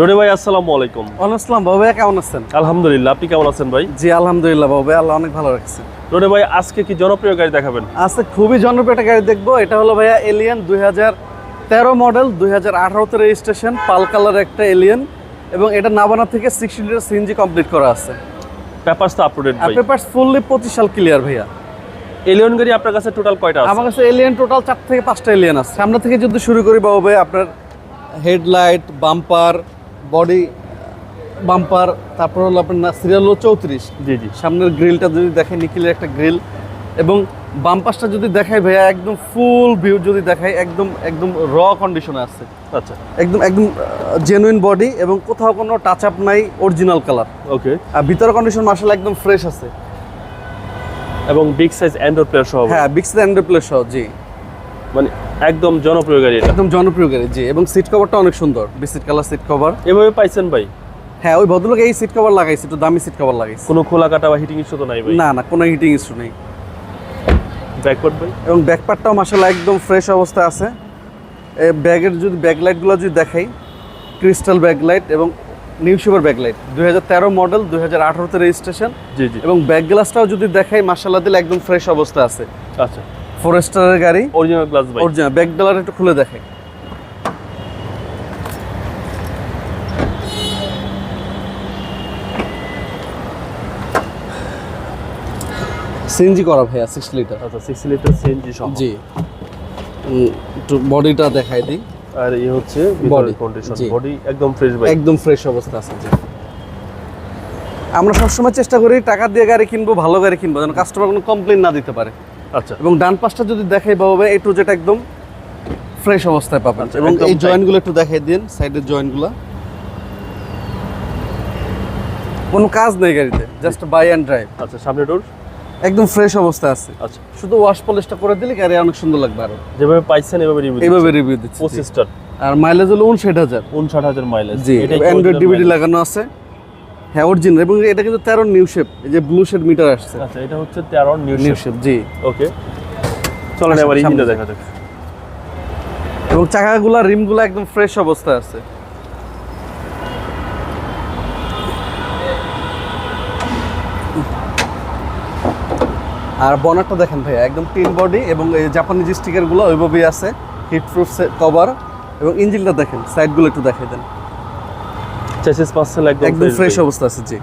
রনি ভাই আসসালামু আলাইকুম। আসসালাম বাবু ভাই কেমন আছেন? আলহামদুলিল্লাহ আপনি কেমন আছেন ভাই? জি আলহামদুলিল্লাহ বাবু ভাই আল্লাহ অনেক ভালো রাখছে। রনি ভাই আজকে কি জনপ্রিয় গাড়ি দেখাবেন? আজকে খুবই জনপ্রিয় একটা গাড়ি দেখব। এটা হলো ভাইয়া এলিয়ান দুই তেরো মডেল দুই হাজার আঠারোতে রেজিস্ট্রেশন পাল কালার একটা এলিয়ান এবং এটা নাবানা থেকে সিক্সটি লিটার সিএনজি কমপ্লিট করা আছে। পেপারস তো আপডেট ভাই। পেপারস ফুললি পঁচিশ সাল ক্লিয়ার ভাইয়া। এলিয়ন গাড়ি আপনার কাছে টোটাল কয়টা আছে? আমার কাছে এলিয়ান টোটাল চার থেকে পাঁচটা এলিয়ান আছে। সামনে থেকে যদি শুরু করি বাবু ভাই আপনার হেডলাইট বাম্পার বডি বাম্পার তারপর হলো আপনার সিরিয়াল হলো চৌত্রিশ। জি জি। সামনের গ্রিলটা যদি দেখেন নিখিলের একটা গ্রিল এবং বাম্পাসটা যদি দেখায় ভাইয়া একদম ফুল ভিউ যদি দেখাই একদম একদম র কন্ডিশনে আছে। আচ্ছা। একদম একদম জেনুইন বডি এবং কোথাও কোনো টাচ আপ নাই অরিজিনাল কালার ওকে আর ভিতরে কন্ডিশন মার্শাল একদম ফ্রেশ আছে। এবং বিগ সাইজ অ্যান্ড্রয়েড প্লেয়ার সহ? হ্যাঁ বিক্স অ্যান্ড্রয়েড প্লেস সহ জি। মানে একদম জনপ্রিয় গাড়ি একদম জনপ্রিয় গাড়ি জি। এবং সিট কভারটা অনেক সুন্দর বিস্কিট কালার সিট কভার এভাবে পাইছেন ভাই? হ্যাঁ ওই ভদ্রলোক এই সিট কভার লাগাইছে একটু দামি সিট কভার লাগাইছে। কোনো খোলা কাটা বা হিটিং ইস্যু তো নাই ভাই? না না কোনো হিটিং ইস্যু নেই। ব্যাকওয়ার্ড ভাই? এবং ব্যাকপার্টটাও মাসাল্লাহ একদম ফ্রেশ অবস্থায় আছে। ব্যাগের যদি ব্যাকলাইটগুলো যদি দেখাই ক্রিস্টাল ব্যাকলাইট এবং নিউ সুপার ব্যাকলাইট দুই হাজার তেরো মডেল দুই হাজার আঠারোতে রেজিস্ট্রেশন জি জি। এবং ব্যাক গ্লাসটাও যদি দেখাই মাসাল্লাহ দিলে একদম ফ্রেশ অবস্থা আছে। আচ্ছা। ফরেস্টারের গাড়ি। অরিজিনাল গ্লাস ভাই অরিজিনাল ব্যাক গ্লাস একটু খুলে দেখে। সিএনজি করা ভাইয়া সিক্স লিটার আচ্ছা সিক্স লিটার সিএনজি সহ। জি। একটু বডিটা দেখাই দিই। আর এই হচ্ছে বডি কন্ডিশন বডি একদম ফ্রেশ ভাই একদম ফ্রেশ অবস্থা আছে জি। আমরা সবসময় চেষ্টা করি টাকা দিয়ে গাড়ি কিনবো ভালো গাড়ি কিনবো যেন কাস্টমার কোনো কমপ্লেন না দিতে পারে। আচ্ছা। এবং ডান পাশটা যদি দেখাই বাবা এই টু যেটা একদম ফ্রেশ অবস্থায় পাবেন। আচ্ছা, এবং এই জয়েন্টগুলো একটু দেখাই দিন সাইডের জয়েন্টগুলো কোনো কাজ নেই গাড়িতে জাস্ট বাই অ্যান্ড ড্রাইভ আচ্ছা সামনে ডোর একদম ফ্রেশ অবস্থায় আছে। আচ্ছা। শুধু ওয়াশ পলিশটা করে দিলে গাড়ি অনেক সুন্দর লাগবে আরও। যেভাবে পাইছেন এভাবে রিভিউ এইভাবে রিভিউ দিচ্ছি। জি। পঁচিশ স্টার আর মাইলেজ হলো উনষাট হাজার। উনষাট হাজার মাইলেজ জি অ্যান্ড্রয়েড ডিভিডি লাগানো আছে। হ্যাঁ অরিজিনাল এবং এটা কিন্তু তেরো নিউ শেপ এই যে ব্লু শেড মিটার আসছে। আচ্ছা এটা হচ্ছে তেরো নিউ নিউ শেপ জি। ওকে চলেন এবার ইঞ্জিনটা দেখা যাক। এবং চাকাগুলা রিমগুলো একদম ফ্রেশ অবস্থায় আছে। আর বনারটা দেখেন ভাইয়া একদম টিন বডি এবং এই জাপানিজ স্টিকারগুলো ওইভাবেই আছে হিট প্রুফ কভার এবং ইঞ্জিনটা দেখেন সাইডগুলো একটু দেখাই দেন। চেসিস পাচ্ছেন একদম একদম ফ্রেশ অবস্থা আছে জি।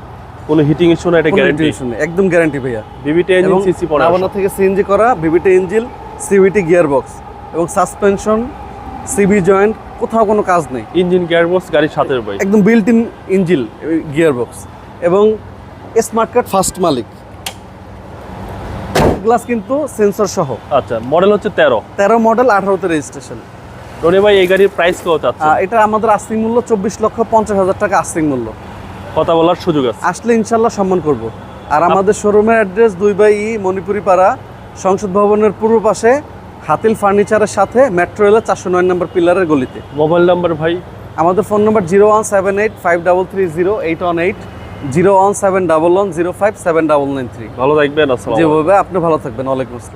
কোনো হিটিং ইস্যু না এটা গ্যারান্টি tension নেই, একদম গ্যারান্টি ভাইয়া। বিবিটি ইঞ্জিন সিসি নাবানা থেকে সিএনজি করা VVT engine CVT gear box এবং সাসপেনশন সিবি জয়েন্ট কোথাও কোনো কাজ নেই। ইঞ্জিন গিয়ারবক্স গাড়ির সাথে ভাই একদম built in engine gear box এবং স্মার্ট কার্ড ফার্স্ট মালিক। গ্লাস কিন্তু সেন্সর সহ। আচ্ছা মডেল হচ্ছে তেরো। তেরো মডেল আঠারোতে রেজিস্ট্রেশন রনি ভাই এই গাড়ির প্রাইস কত চাচ্ছে এটা আমাদের আস্তিক মূল্য চব্বিশ লক্ষ পঞ্চাশ হাজার টাকা আস্তিক মূল্য। কথা বলার সুযোগ আছে। আসলে ইনশাল্লাহ সম্মান করব। আর আমাদের শোরুমের অ্যাড্রেস দুই বাই ই মণিপুরি পাড়া সংসদ ভবনের পূর্ব পাশে হাতিল ফার্নিচারের সাথে মেট্রো রেলের চারশো নয় নম্বর পিলারের গলিতে। মোবাইল নাম্বার ভাই? আমাদের phone number zero one seven eight five double three zero eight one eight zero one seven double one zero five seven double nine three ভালো থাকবেন আসসালাম যেভাবে আপনি ভালো থাকবেন। ওয়ালাইকুম আসসালাম।